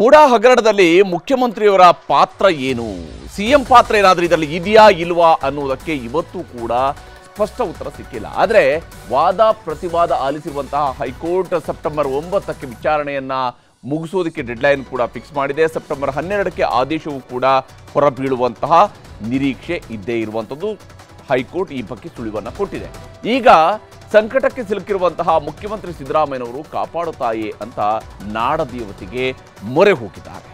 ಮೂಡಾ ಹಗರಣದಲ್ಲಿ ಮುಖ್ಯಮಂತ್ರಿಯವರ ಪಾತ್ರ ಏನು? ಸಿಎಂ ಪಾತ್ರ ಏನಾದರೂ ಇದರಲ್ಲಿ ಇದೆಯಾ, ಇಲ್ವಾ ಅನ್ನೋದಕ್ಕೆ ಇವತ್ತು ಕೂಡ ಸ್ಪಷ್ಟ ಉತ್ತರ ಸಿಕ್ಕಿಲ್ಲ. ಆದರೆ ವಾದ, ಪ್ರತಿವಾದ ಆಲಿಸಿರುವಂತಹ ಹೈಕೋರ್ಟ್ ಸೆಪ್ಟೆಂಬರ್ ಒಂಬತ್ತಕ್ಕೆ ವಿಚಾರಣೆಯನ್ನ ಮುಗಿಸೋದಕ್ಕೆ ಡೆಡ್ಲೈನ್ ಕೂಡ ಫಿಕ್ಸ್ ಮಾಡಿದೆ. ಸೆಪ್ಟೆಂಬರ್ ಹನ್ನೆರಡಕ್ಕೆ ಆದೇಶವೂ ಕೂಡ ಹೊರಬೀಳುವಂತಹ ನಿರೀಕ್ಷೆ ಇದ್ದೇ ಇರುವಂಥದ್ದು. ಹೈಕೋರ್ಟ್ ಈ ಬಗ್ಗೆ ಸುಳಿವನ್ನು ಕೊಟ್ಟಿದೆ. ಈಗ ಸಂಕಟಕ್ಕೆ ಸಿಲುಕಿರುವಂತಹ ಮುಖ್ಯಮಂತ್ರಿ ಸಿದ್ದರಾಮಯ್ಯನವರು ಕಾಪಾಡುತ್ತಾಯೇ ಅಂತ ನಾಡದೇವತೆಗೆ ಮೊರೆ ಹೋಗಿದ್ದಾರೆ.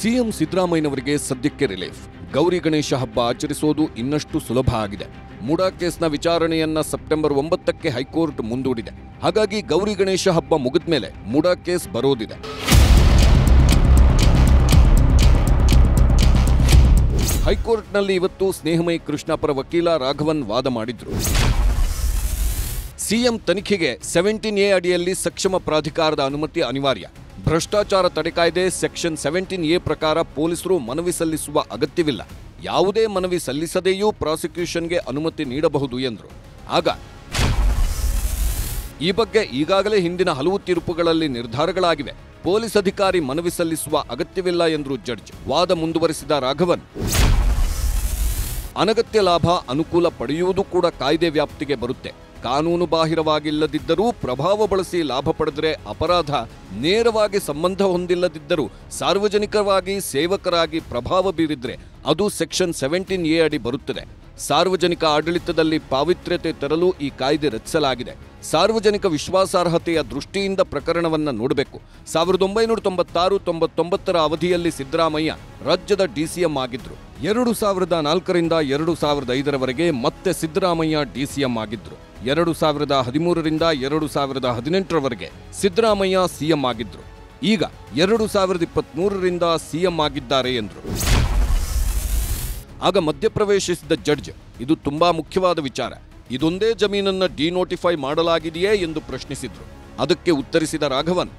ಸಿಎಂ ಸಿದ್ದರಾಮಯ್ಯನವರಿಗೆ ಸದ್ಯಕ್ಕೆ ರಿಲೀಫ್. ಗೌರಿ ಗಣೇಶ ಹಬ್ಬ ಆಚರಿಸೋದು ಇನ್ನಷ್ಟು ಸುಲಭ ಆಗಿದೆ. ಮುಡಾ ಕೇಸ್ನ ವಿಚಾರಣೆಯನ್ನ ಸೆಪ್ಟೆಂಬರ್ ಒಂಬತ್ತಕ್ಕೆ ಹೈಕೋರ್ಟ್ ಮುಂದೂಡಿದೆ. ಹಾಗಾಗಿ ಗೌರಿ ಗಣೇಶ ಹಬ್ಬ ಮುಗಿದ ಮೇಲೆ ಮುಡಾ ಕೇಸ್ ಬರೋದಿದೆ. ಹೈಕೋರ್ಟ್ನಲ್ಲಿ ಇವತ್ತು ಸ್ನೇಹಮಯಿ ಕೃಷ್ಣ ಪರ ವಕೀಲ ರಾಘವನ್ ವಾದ ಮಾಡಿದ್ರು. ಸಿಎಂ ತನಿಖೆಗೆ ಸೆವೆಂಟೀನ್ ಎ ಅಡಿಯಲ್ಲಿ ಸಕ್ಷಮ ಪ್ರಾಧಿಕಾರದ ಅನುಮತಿ ಅನಿವಾರ್ಯ. ಭ್ರಷ್ಟಾಚಾರ ತಡೆ ಕಾಯ್ದೆ ಸೆಕ್ಷನ್ ಸೆವೆಂಟೀನ್ ಎ ಪ್ರಕಾರ ಪೊಲೀಸರು ಮನವಿ ಸಲ್ಲಿಸುವ ಅಗತ್ಯವಿಲ್ಲ. ಯಾವುದೇ ಮನವಿ ಸಲ್ಲಿಸದೆಯೂ ಪ್ರಾಸಿಕ್ಯೂಷನ್ಗೆ ಅನುಮತಿ ನೀಡಬಹುದು ಎಂದರು. ಆಗ ಈ ಬಗ್ಗೆ ಈಗಾಗಲೇ ಹಿಂದಿನ ಹಲವು ತೀರ್ಪುಗಳಲ್ಲಿ ನಿರ್ಧಾರಗಳಾಗಿವೆ. ಪೊಲೀಸ್ ಅಧಿಕಾರಿ ಮನವಿ ಸಲ್ಲಿಸುವ ಅಗತ್ಯವಿಲ್ಲ ಎಂದರು ಜಡ್ಜ್. ವಾದ ಮುಂದುವರಿಸಿದ ರಾಘವನ್ ಅನಗತ್ಯ ಲಾಭ ಅನುಕೂಲ ಪಡೆಯುವುದು ಕೂಡ ಕಾಯ್ದೆ ವ್ಯಾಪ್ತಿಗೆ ಬರುತ್ತೆ. ಕಾನೂನು ಬಾಹಿರವಾಗಿಲ್ಲದಿದ್ದರೂ ಪ್ರಭಾವ ಬಳಸಿ ಲಾಭ ಪಡೆದರೆ ಅಪರಾಧ ನೇರವಾಗಿ ಸಂಬಂಧ ಹೊಂದಿಲ್ಲದಿದ್ದರೂ ಸಾರ್ವಜನಿಕವಾಗಿ ಸೇವಕರಾಗಿ ಪ್ರಭಾವ ಬೀರಿದ್ರೆ ಅದು ಸೆಕ್ಷನ್ ಸೆವೆಂಟೀನ್ ಎ ಅಡಿ ಬರುತ್ತದೆ. ಸಾರ್ವಜನಿಕ ಆಡಳಿತದಲ್ಲಿ ಪಾವಿತ್ರ್ಯತೆ ತರಲು ಈ ಕಾಯ್ದೆ ರಚಿಸಲಾಗಿದೆ. ಸಾರ್ವಜನಿಕ ವಿಶ್ವಾಸಾರ್ಹತೆಯ ದೃಷ್ಟಿಯಿಂದ ಪ್ರಕರಣವನ್ನು ನೋಡಬೇಕು. ಸಾವಿರದ ಒಂಬೈನೂರ ತೊಂಬತ್ತಾರು ತೊಂಬತ್ತೊಂಬತ್ತರ ಅವಧಿಯಲ್ಲಿ ಸಿದ್ದರಾಮಯ್ಯ ರಾಜ್ಯದ ಡಿಸಿಎಂ ಆಗಿದ್ರು. ಎರಡು ಸಾವಿರದ ನಾಲ್ಕರಿಂದ ಎರಡು ಸಾವಿರದ ಐದರವರೆಗೆ ಮತ್ತೆ ಸಿದ್ದರಾಮಯ್ಯ ಡಿಸಿಎಂ ಆಗಿದ್ರು. ಎರಡು ಸಾವಿರದ ಹದಿಮೂರರಿಂದ ಎರಡು ಸಾವಿರದ ಹದಿನೆಂಟರವರೆಗೆ ಸಿದ್ದರಾಮಯ್ಯ ಸಿಎಂ ಆಗಿದ್ರು. ಈಗ ಎರಡು ಸಾವಿರದ ಇಪ್ಪತ್ಮೂರರಿಂದ ಸಿಎಂ ಆಗಿದ್ದಾರೆ ಎಂದರು. ಆಗ ಮಧ್ಯಪ್ರವೇಶಿಸಿದ ಜಡ್ಜ್, ಇದು ತುಂಬಾ ಮುಖ್ಯವಾದ ವಿಚಾರ. ಇದೊಂದೇ ಜಮೀನನ್ನು ಡಿನೋಟಿಫೈ ಮಾಡಲಾಗಿದೆಯೇ ಎಂದು ಪ್ರಶ್ನಿಸಿದ್ರು. ಅದಕ್ಕೆ ಉತ್ತರಿಸಿದ ರಾಘವನ್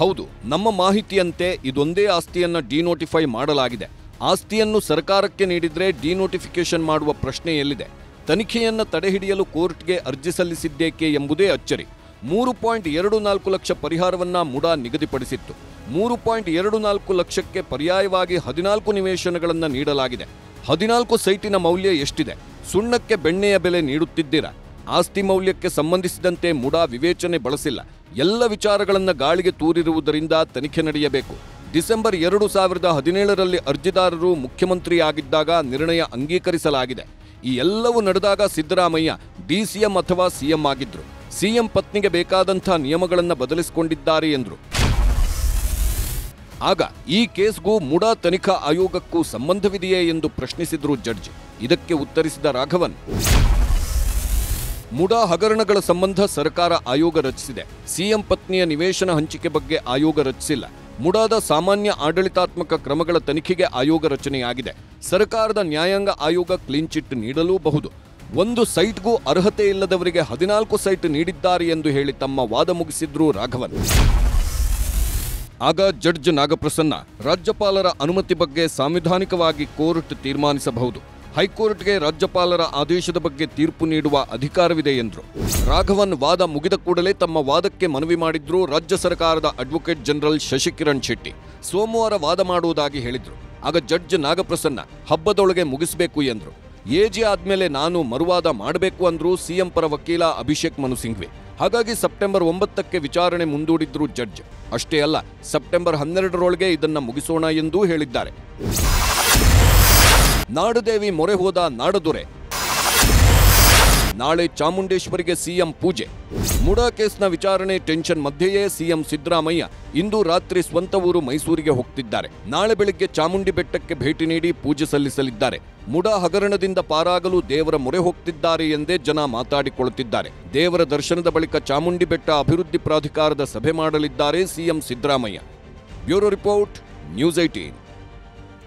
ಹೌದು, ನಮ್ಮ ಮಾಹಿತಿಯಂತೆ ಇದೊಂದೇ ಆಸ್ತಿಯನ್ನು ಡಿನೋಟಿಫೈ ಮಾಡಲಾಗಿದೆ. ಆಸ್ತಿಯನ್ನು ಸರ್ಕಾರಕ್ಕೆ ನೀಡಿದರೆ ಡಿನೋಟಿಫಿಕೇಶನ್ ಮಾಡುವ ಪ್ರಶ್ನೆ ಎಲ್ಲಿದೆ? ತನಿಖೆಯನ್ನು ತಡೆಹಿಡಿಯಲು ಕೋರ್ಟ್ಗೆ ಅರ್ಜಿ ಸಲ್ಲಿಸಿದ್ದೇಕೆ ಎಂಬುದೇ ಅಚ್ಚರಿ. ಮೂರು ಪಾಯಿಂಟ್ ಎರಡು ನಾಲ್ಕು ಲಕ್ಷ ಪರಿಹಾರವನ್ನ ಮುಡಾ ನಿಗದಿಪಡಿಸಿತ್ತು. ಮೂರು ಪಾಯಿಂಟ್ ಎರಡು ನಾಲ್ಕು ಲಕ್ಷಕ್ಕೆ ಪರ್ಯಾಯವಾಗಿ ಹದಿನಾಲ್ಕು ನಿವೇಶನಗಳನ್ನು ನೀಡಲಾಗಿದೆ. ಹದಿನಾಲ್ಕು ಸೈಟಿನ ಮೌಲ್ಯ ಎಷ್ಟಿದೆ? ಸುಣ್ಣಕ್ಕೆ ಬೆಣ್ಣೆಯ ಬೆಲೆ ನೀಡುತ್ತಿದ್ದೀರಾ? ಆಸ್ತಿ ಮೌಲ್ಯಕ್ಕೆ ಸಂಬಂಧಿಸಿದಂತೆ ಮುಡಾ ವಿವೇಚನೆ ಬಳಸಿಲ್ಲ. ಎಲ್ಲ ವಿಚಾರಗಳನ್ನು ಗಾಳಿಗೆ ತೂರಿರುವುದರಿಂದ ತನಿಖೆ ನಡೆಯಬೇಕು. ಡಿಸೆಂಬರ್ ಎರಡು ಸಾವಿರದ ಹದಿನೇಳರಲ್ಲಿ ಅರ್ಜಿದಾರರು ಮುಖ್ಯಮಂತ್ರಿಯಾಗಿದ್ದಾಗ ನಿರ್ಣಯ ಅಂಗೀಕರಿಸಲಾಗಿದೆ. ಈ ಎಲ್ಲವೂ ನಡೆದಾಗ ಸಿದ್ದರಾಮಯ್ಯ ಡಿಸಿಎಂ ಅಥವಾ ಸಿಎಂ ಆಗಿದ್ರು. ಸಿಎಂ ಪತ್ನಿಗೆ ಬೇಕಾದಂಥ ನಿಯಮಗಳನ್ನು ಬದಲಿಸಿಕೊಂಡಿದ್ದಾರೆ ಎಂದರು. ಆಗ ಈ ಕೇಸ್ಗೂ ಮುಡಾ ತನಿಖಾ ಆಯೋಗಕ್ಕೂ ಸಂಬಂಧವಿದೆಯೇ ಎಂದು ಪ್ರಶ್ನಿಸಿದ್ರು ಜಡ್ಜ್. ಇದಕ್ಕೆ ಉತ್ತರಿಸಿದ ರಾಘವನ್. ಮುಡಾ ಹಗರಣಗಳ ಸಂಬಂಧ ಸರ್ಕಾರ ಆಯೋಗ ರಚಿಸಿದೆ. ಸಿಎಂ ಪತ್ನಿಯ ನಿವೇಶನ ಹಂಚಿಕೆ ಬಗ್ಗೆ ಆಯೋಗ ರಚಿಸಿಲ್ಲ. ಮುಡಾದ ಸಾಮಾನ್ಯ ಆಡಳಿತಾತ್ಮಕ ಕ್ರಮಗಳ ತನಿಖೆಗೆ ಆಯೋಗ ರಚನೆಯಾಗಿದೆ. ಸರ್ಕಾರದ ನ್ಯಾಯಾಂಗ ಆಯೋಗ ಕ್ಲೀನ್ ಚಿಟ್ ನೀಡಲೂಬಹುದು. ಒಂದು ಸೈಟ್ಗೂ ಅರ್ಹತೆ ಇಲ್ಲದವರಿಗೆ ಹದಿನಾಲ್ಕು ಸೈಟ್ ನೀಡಿದ್ದಾರೆ ಎಂದು ಹೇಳಿ ತಮ್ಮ ವಾದ ಮುಗಿಸಿದ್ರು ರಾಘವನ್. ಆಗ ಜಡ್ಜ್ ನಾಗಪ್ರಸನ್ನ, ರಾಜ್ಯಪಾಲರ ಅನುಮತಿ ಬಗ್ಗೆ ಸಾಂವಿಧಾನಿಕವಾಗಿ ಕೋರ್ಟ್ ತೀರ್ಮಾನಿಸಬಹುದು. ಹೈಕೋರ್ಟ್ಗೆ ರಾಜ್ಯಪಾಲರ ಆದೇಶದ ಬಗ್ಗೆ ತೀರ್ಪು ನೀಡುವ ಅಧಿಕಾರವಿದೆ ಎಂದರು. ರಾಘವನ್ ವಾದ ಮುಗಿದ ಕೂಡಲೇ ತಮ್ಮ ವಾದಕ್ಕೆ ಮನವಿ ಮಾಡಿದ್ರು ರಾಜ್ಯ ಸರ್ಕಾರದ ಅಡ್ವೊಕೇಟ್ ಜನರಲ್ ಶಶಿಕಿರಣ್ ಶೆಟ್ಟಿ. ಸೋಮವಾರ ವಾದ ಮಾಡುವುದಾಗಿ ಹೇಳಿದ್ರು. ಆಗ ಜಡ್ಜ್ ನಾಗಪ್ರಸನ್ನ ಹಬ್ಬದೊಳಗೆ ಮುಗಿಸಬೇಕು ಎಂದರು. ಎಜಿ ಆದ್ಮೇಲೆ ನಾನು ಮರುವಾದ ಮಾಡಬೇಕು ಅಂದ್ರು ಸಿಎಂ ಪರ ವಕೀಲ ಅಭಿಷೇಕ್ ಮನು ಸಿಂಘ್ವಿ. ಹಾಗಾಗಿ ಸೆಪ್ಟೆಂಬರ್ ಒಂಬತ್ತಕ್ಕೆ ವಿಚಾರಣೆ ಮುಂದೂಡಿದ್ರು ಜಡ್ಜ್. ಅಷ್ಟೇ ಅಲ್ಲ, ಸೆಪ್ಟೆಂಬರ್ ಹನ್ನೆರಡರೊಳಗೆ ಇದನ್ನ ಮುಗಿಸೋಣ ಎಂದೂ ಹೇಳಿದ್ದಾರೆ. ನಾಡದೇವಿ ಮೊರೆ ಹೋದ ನಾಡದೊರೆ. ನಾಳೆ ಚಾಮುಂಡೇಶ್ವರಿಗೆ ಸಿಎಂ ಪೂಜೆ. ಮುಡಾ ಕೇಸ್ನ ವಿಚಾರಣೆ ಟೆನ್ಷನ್ ಮಧ್ಯೆಯೇ ಸಿಎಂ ಸಿದ್ದರಾಮಯ್ಯ ಇಂದು ರಾತ್ರಿ ಸ್ವಂತ ಊರು ಮೈಸೂರಿಗೆ ಹೋಗ್ತಿದ್ದಾರೆ. ನಾಳೆ ಬೆಳಿಗ್ಗೆ ಚಾಮುಂಡಿ ಬೆಟ್ಟಕ್ಕೆ ಭೇಟಿ ನೀಡಿ ಪೂಜೆ ಸಲ್ಲಿಸಲಿದ್ದಾರೆ. ಮುಡಾ ಹಗರಣದಿಂದ ಪಾರಾಗಲು ದೇವರ ಮೊರೆ ಹೋಗ್ತಿದ್ದಾರೆ ಎಂದೇ ಜನ ಮಾತಾಡಿಕೊಳ್ಳುತ್ತಿದ್ದಾರೆ. ದೇವರ ದರ್ಶನದ ಬಳಿಕ ಚಾಮುಂಡಿ ಬೆಟ್ಟ ಅಭಿವೃದ್ಧಿ ಪ್ರಾಧಿಕಾರದ ಸಭೆ ಮಾಡಲಿದ್ದಾರೆ CM Siddaramaiah. Bureau report, news eighteen